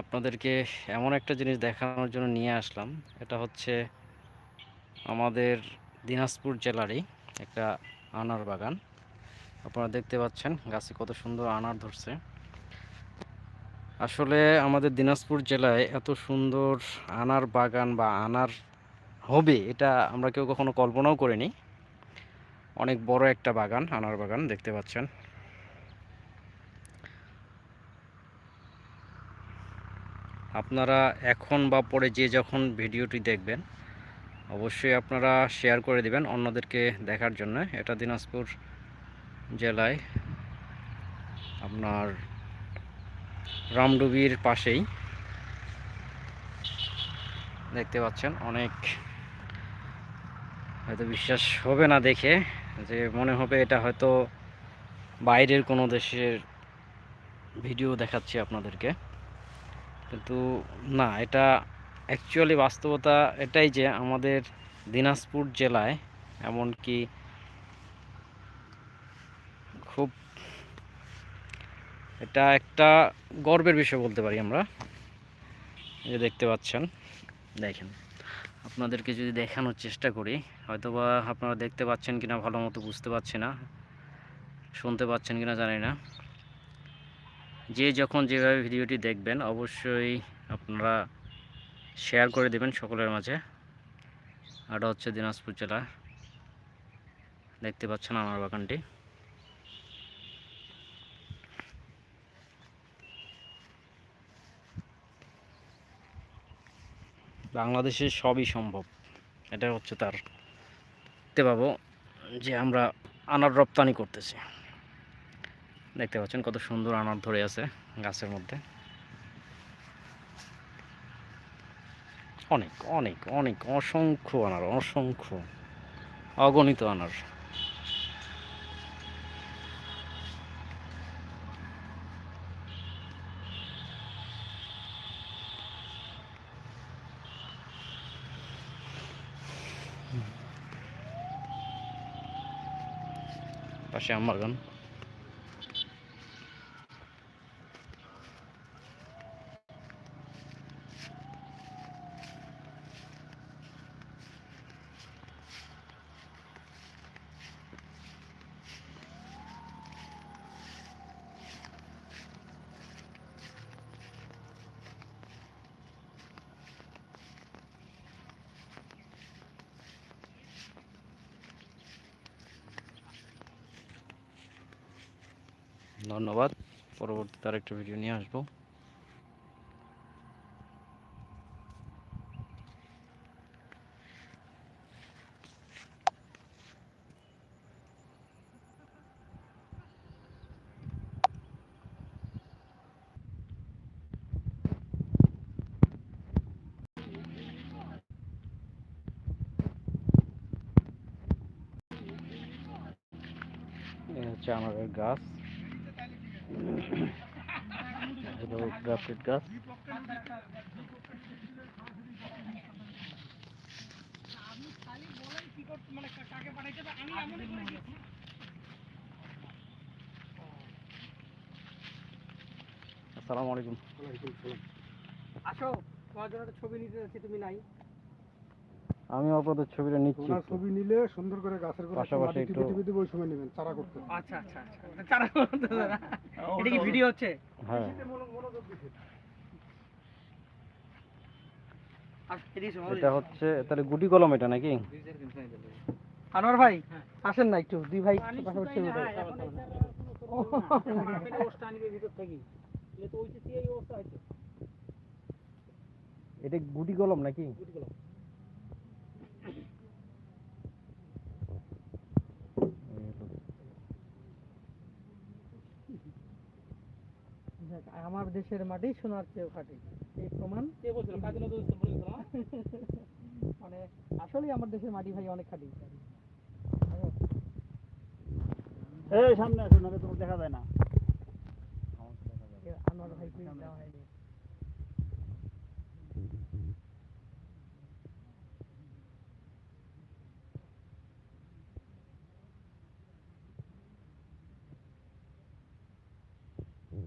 আপনাদেরকে এমন একটা জিনিস দেখানোর জন্য নিয়ে আসলাম। এটা হচ্ছে আমাদের দিনাজপুর জেলারই একটা আনার বাগান। আপনারা দেখতে পাচ্ছেন, গাছে কত সুন্দর আনার ধরছে। আসলে আমাদের দিনাজপুর জেলায় এত সুন্দর আনার বাগান বা আনার হবে, এটা আমরা কেউ কখনো কল্পনাও করিনি। অনেক বড় একটা বাগান, আনার বাগান, দেখতে পাচ্ছেন। আপনারা এখন বা পরে যে যখন ভিডিওটি দেখবেন, অবশ্যই আপনারা শেয়ার করে দিবেন অন্যদেরকে দেখার জন্য। এটা দিনাজপুর জেলায় আপনার রামডুবির পাশেই দেখতে পাচ্ছেন। অনেক হয়তো বিশ্বাস হবে না দেখে যে মনে হবে এটা হয়তো বাইরের কোনো দেশের ভিডিও দেখাচ্ছি আপনাদেরকে। কিন্তু না, এটা অ্যাকচুয়ালি বাস্তবতা এটাই যে আমাদের দিনাজপুর জেলায় এমনকি খুব এটা একটা গর্বের বিষয় বলতে পারি আমরা। যে দেখতে পাচ্ছেন, দেখেন, আপনাদেরকে যদি দেখানোর চেষ্টা করি, হয়তোবা আপনারা দেখতে পাচ্ছেন কিনা ভালো মতো বুঝতে পারছি না, শুনতে পাচ্ছেন কিনা জানি না। যে যখন যেভাবে ভিডিওটি দেখবেন, অবশ্যই আপনারা শেয়ার করে দেবেন সকলের মাঝে। এটা হচ্ছে দিনাজপুর জেলা, দেখতে পাচ্ছেন আমার বাগানটি। বাংলাদেশে সবই সম্ভব এটা হচ্ছে তার। দেখতে পাবো যে আমরা আনার রপ্তানি করতেছি। দেখতে পাচ্ছেন কত সুন্দর আনার ধরে আছে গাছের মধ্যে। অনেক অনেক অনেক অসংখ্য আনার, অসংখ্য অগণিত আনার। পাশে আম বাগান ধন্যবাদ। পরবর্তীতে আরেকটা ভিডিও নিয়ে আসব। হচ্ছে আমাদের গাছ। হলো গ্রাফটেড গাছ আসসালামু আলাইকুম। আসো তোমার জন্য একটা ছবি নিতে যাচ্ছি তুমি নাই। আমি আপনাদের ছবিটা নিচ্ছি ওনার ছবি নিলে সুন্দর করে গাছের পাশাপাশি একটু- ওই সময় নেবেন চারা করতে আচ্ছা আচ্ছা আচ্ছা চারা করতে। এটা কি ভিডিও হচ্ছে? হ্যাঁ। এটা হচ্ছে তাহলে গুটি কলম এটা নাকি? আনোয়ার ভাই আসেন না একটু দুই ভাই পাশাপাশি। এটা গুটি কলম নাকি? দেখ, আমার দেশের মাটি সোনার চেয়েও খাটি। এই প্রমাণ মানে আসলে আমার দেশের মাটি ভাই অনেক খাঁটি। এই সামনে আসুন তোমার দেখা যায় না।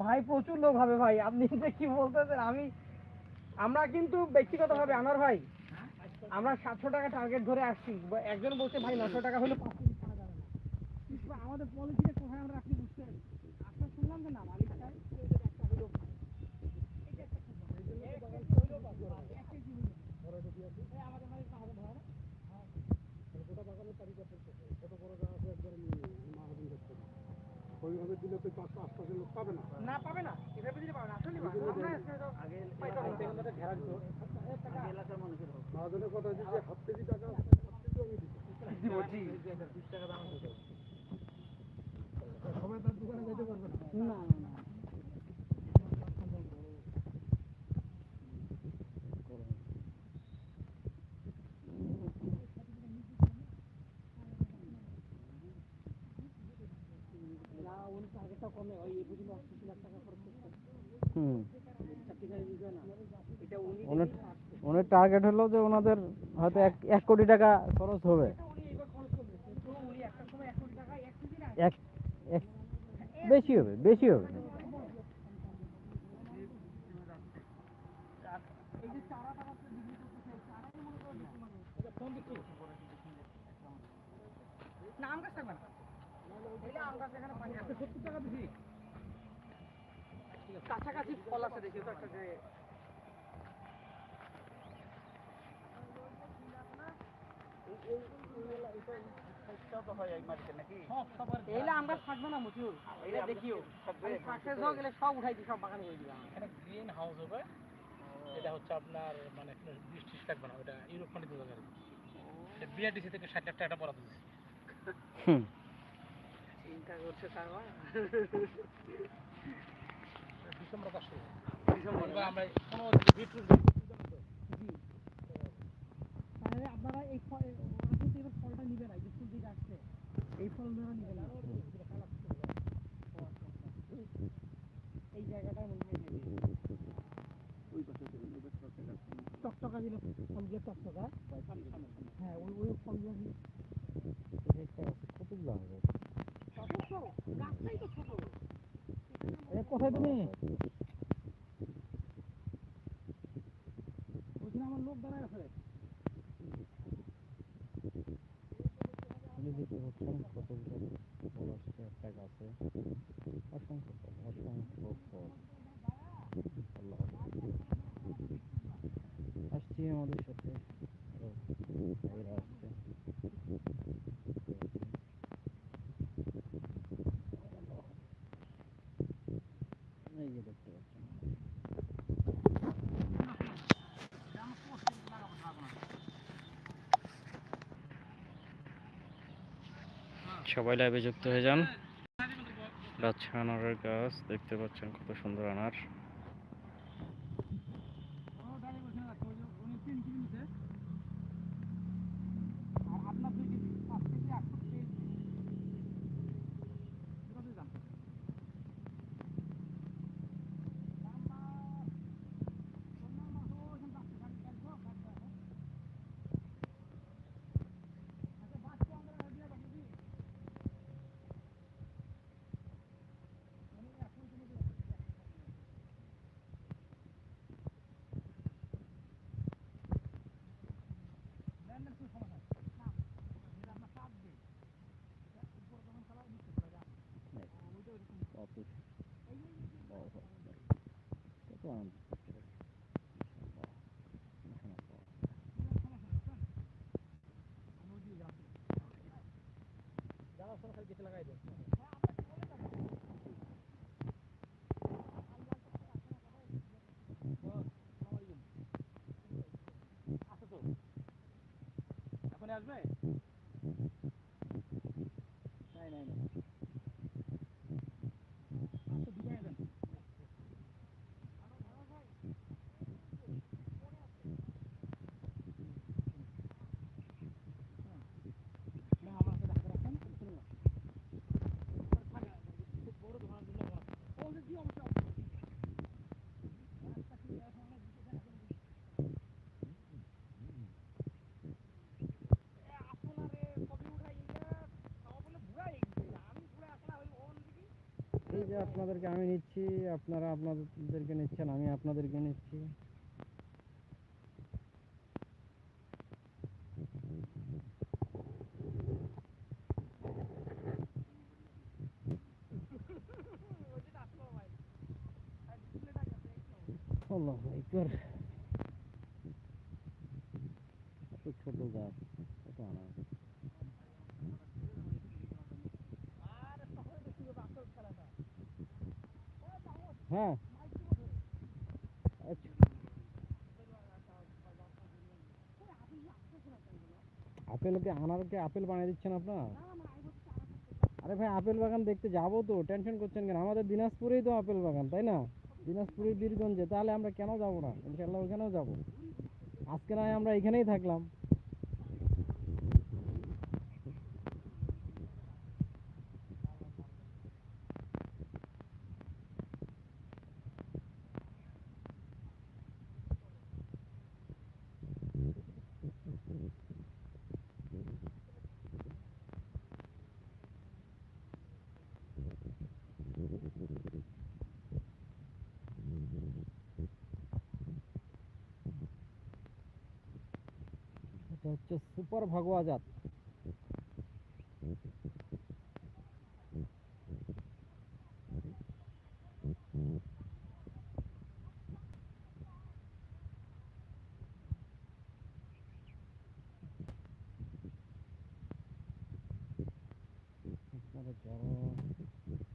ভাই, প্রচুর লোক হবে ভাই। আপনি যে কি বলতেছেন, আমি আমরা কিন্তু ব্যক্তিগত ভাবে আমার ভাই, আমরা সাতশো টাকা টার্গেট ধরে আসছি। একজন বলছে, ভাই, নশো টাকা হলে আমাদের পলিসিটা কোথায় আমরা রাখি বুঝতে পারি আপনার শুনলাম যে না মালিক চাই একটা হলো এই যে একটা খুব ভালো। এই এক কেজি হইলেও পাঁচ কেজি। এক কেজি হইলেও। এই আমাদের মালিক আমাদের ভাড়া না? তো পাঁচশো আশপাশের লোক পাবে না। না পাবে না। এভাবে দিলে পাবে না। আসলে হবে মহাজনের কথা হচ্ছে যে হাত কেজি টাকা হাত কেজি আমি দিচ্ছি দিব, জি। সবাই তার দোকানে যেতে পারবে না না, না, না। না, উনি টার্গেটটা কমে, ওই এ পর্যন্ত 80 লাখ টাকা খরচ করছে। হুম চারটিখানি বিষয় না। এটা উনি ওনার ওনার টার্গেট হলো যে ওনাদের হয়তো এক এক কোটি টাকা খরচ হবে এক বেশি হবে বেশি হবে। না, আম গাছ থাকবে না। আম গাছ এখানে পানি আছে। সত্তর টাকা বেশি। কাছাকাছি ফল আছে দেখি তো একটা যে এইলা আমরা থাকবে না মতিউর। এইলা দেখিও। সাকসেস হোক গেলে সব উঠাই দিই সব বাগানে দিলাম। এখানে গ্রিন হাউস হবে। এটা হচ্ছে আপনার মানে কোনো বৃষ্টি থাকবে না ওটা ইউরোপ কি। এটা বিআরডিসি থেকে ষাট টাকা বরাদ্দ দিচ্ছে চিন্তা করছে তার ডিসেম্বর ডিসেম্বর আমরা কোনো বিটরুট তাহলে আপনারা এই ফল এবার ফলটা নিবে না যে ফুল দিকে আসছে এই ফল ওরা নিবে না এই জায়গাটা মনে হয় নেবে। টকটকা দিলে ফলগুলো টকটকা। হ্যাঁ ওই ওই ফলগুলো দিলে। কতগুলো হবে গাছটাই তো ছোট। কোথায় তুমি? ওইখানে আমার লোক দাঁড়ায় আছে। একটা গাছে অসংখ্য অসংখ্য আসছি আমাদের সাথে আরও ভাইরা আসছে এই যে দেখতে পাচ্ছেন সবাই লাইভে যুক্ত হয়ে যান। গাছ আনারের গাছ দেখতে পাচ্ছেন কত সুন্দর আনার আপনার দুই কেজি পাঁচ কেজি আটশো কেজি কত বড় হয়। কত আনন্দ এখন আসবে নাই নাই নাই আচ্ছা দিকে আসেন না আমার সাথে হাতে রাখেন শুনুন না বড় ধোঁয়া দিলে ও যে কি অবস্থা যে আপনাদেরকে আমি নিচ্ছি আপনারা আপনাদেরকে নিচ্ছেন আমি আপনাদেরকে নিচ্ছি। আল্লাহ একবার এত ছোট গাছ কত আনা হ্যাঁ আচ্ছা। আপেলকে আনারকে আপেল বানিয়ে দিচ্ছেন আপনার? আরে ভাই আপেল বাগান দেখতে যাব তো টেনশন করছেন কেন? আমাদের দিনাজপুরেই তো আপেল বাগান তাই না? দিনাজপুরের বীরগঞ্জে তাহলে আমরা কেন যাব না? ইনশাল্লাহ ওখানেও যাব। আজকে নয় আমরা এখানেই থাকলাম। এটা হচ্ছে সুপার ভাগোয়া জাত। আপনারা যারা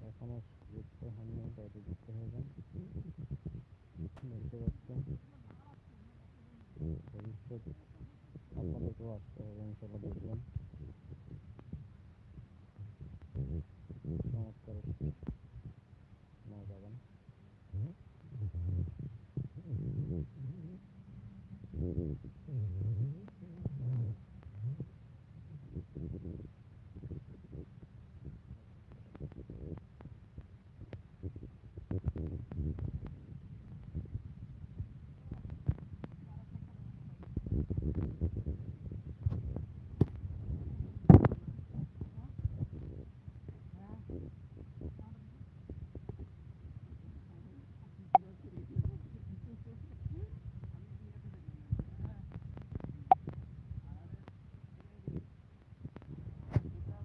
এখনও যুক্ত আপনাদেরকেও আসতে হবে ইনশাল্লাহ দেখবেন